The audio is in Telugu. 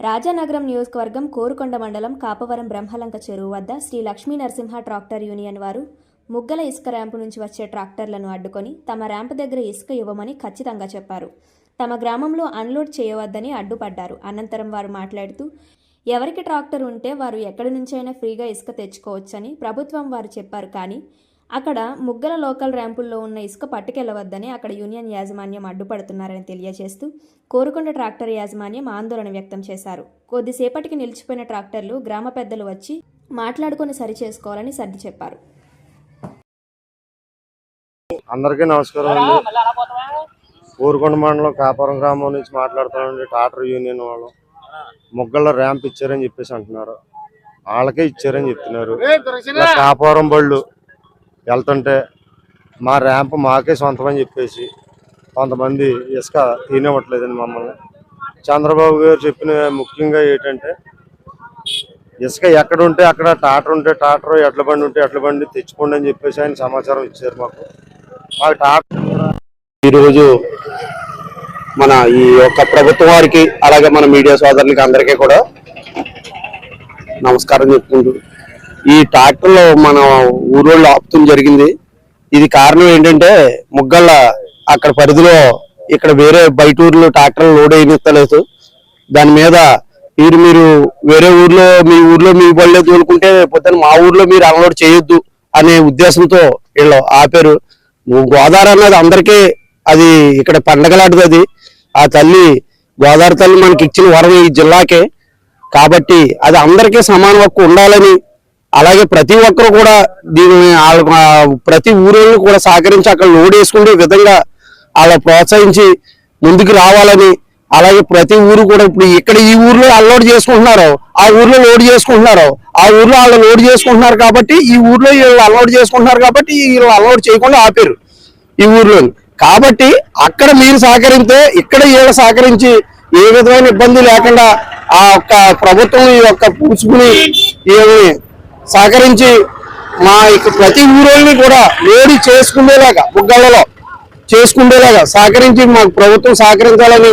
రాజానగరం నియోజకవర్గం కోరుకొండ మండలం కాపవరం బ్రహ్మలంక చెరువు వద్ద శ్రీ లక్ష్మీ నరసింహ ట్రాక్టర్ యూనియన్ వారు ముగ్గల ఇసుక ర్యాంపు నుంచి వచ్చే ట్రాక్టర్లను అడ్డుకొని తమ ర్యాంపు దగ్గర ఇసుక ఇవ్వమని ఖచ్చితంగా చెప్పారు. తమ గ్రామంలో అన్లోడ్ చేయవద్దని అడ్డుపడ్డారు. అనంతరం వారు మాట్లాడుతూ ఎవరికి ట్రాక్టర్ ఉంటే వారు ఎక్కడి నుంచైనా ఫ్రీగా ఇసుక తెచ్చుకోవచ్చని ప్రభుత్వం వారు చెప్పారు కానీ అక్కడ ముగ్గల లోకల్ ర్యాంపుల్లో ఉన్న ఇసుక పట్టుకెళ్ళవద్దని అక్కడ యూనియన్ యాజమాన్యం అడ్డుపడుతున్నారని తెలియజేస్తూ కోరుకొండ ట్రాక్టర్ యాజమాన్యం ఆందోళన వ్యక్తం చేశారు. కొద్దిసేపటికి నిలిచిపోయిన ట్రాక్టర్లు గ్రామ పెద్దలు వచ్చి మాట్లాడుకొని సరిచేసుకోవాలని సర్ది చెప్పారు. అందరికీ నమస్కారం అండి. ఊరుకొండ మండలం కాపురం గ్రామం నుంచి మాట్లాడుతున్నాండి టాటర్ యూనియన్ వాళ్ళు మొగ్గల్లో ర్యాంప్ ఇచ్చారని చెప్పేసి అంటున్నారు. వాళ్ళకే ఇచ్చారని చెప్తున్నారు. కాపురం బళ్ళు వెళ్తుంటే మా ర్యాంప్ మాకే సొంతమని చెప్పేసి కొంతమంది ఇసుక తినవట్లేదండి మమ్మల్ని. చంద్రబాబు గారు చెప్పిన ముఖ్యంగా ఏంటంటే ఇసుక ఎక్కడ ఉంటే అక్కడ టాటర్ ఉంటే టాటర్ ఎడ్ల బండి ఉంటే ఎడ్ల బండి తెచ్చుకోండి అని చెప్పేసి ఆయన సమాచారం ఇచ్చారు మాకు. మాకు టాటర్ ఈరోజు మన ఈ యొక్క ప్రభుత్వం వారికి అలాగే మన మీడియా సోదరులకి అందరికీ కూడా నమస్కారం చెప్పుకుంటూ ఈ ట్రాక్టర్లో మన ఊరోళ్ళు ఆపుతం జరిగింది. ఇది కారణం ఏంటంటే ముగ్గళ్ళ అక్కడ పరిధిలో ఇక్కడ వేరే బయట ఊర్లో ట్రాక్టర్లు లోడ్ అయినస్తలేదు దాని మీద మీరు మీరు వేరే ఊర్లో మీ ఊర్లో మీ బళ్ళే తోలుకుంటే పోతే మా ఊర్లో మీరు అన్లోడ్ చేయొద్దు అనే ఉద్దేశంతో వీళ్ళు ఆపారు. గోదావరి అన్నది అందరికీ అది ఇక్కడ పండగలాంటిది అది. ఆ తల్లి గోదావరి తల్లి మనకి ఇచ్చిన వరం ఈ జిల్లాకే. కాబట్టి అది అందరికీ సమాన హక్కు ఉండాలని అలాగే ప్రతి ఒక్కరు కూడా దీని వాళ్ళ- ప్రతి ఊరేళ్ళు కూడా సహకరించి అక్కడ లోడ్ వేసుకునే విధంగా అలా ప్రోత్సహించి ముందుకు రావాలని అలాగే ప్రతి ఊరు కూడా ఇప్పుడు ఇక్కడ ఈ ఊర్లో అన్లోడ్ చేసుకుంటున్నారు ఆ ఊర్లో లోడ్ చేసుకుంటున్నారు ఆ ఊర్లో వాళ్ళు లోడ్ చేసుకుంటున్నారు కాబట్టి ఈ ఊర్లో వీళ్ళు అన్లోడ్ చేసుకుంటున్నారు కాబట్టి వీళ్ళు అన్లోడ్ చేయకుండా ఆపారు ఈ ఊర్లో. కాబట్టి అక్కడ మీరు సహకరిస్తే ఇక్కడ వీళ్ళు సహకరించి ఏ విధమైన ఇబ్బంది లేకుండా ఆ యొక్క ప్రభుత్వం ఈ యొక్క పూసుకుని వీళ్ళని సహకరించి మా ఇక ప్రతి ఊరోళ్ళని కూడా లోడి చేసుకునేలాగా బుగ్గలలో చేసుకునేలాగా సహకరించి మాకు ప్రభుత్వం సహకరించాలని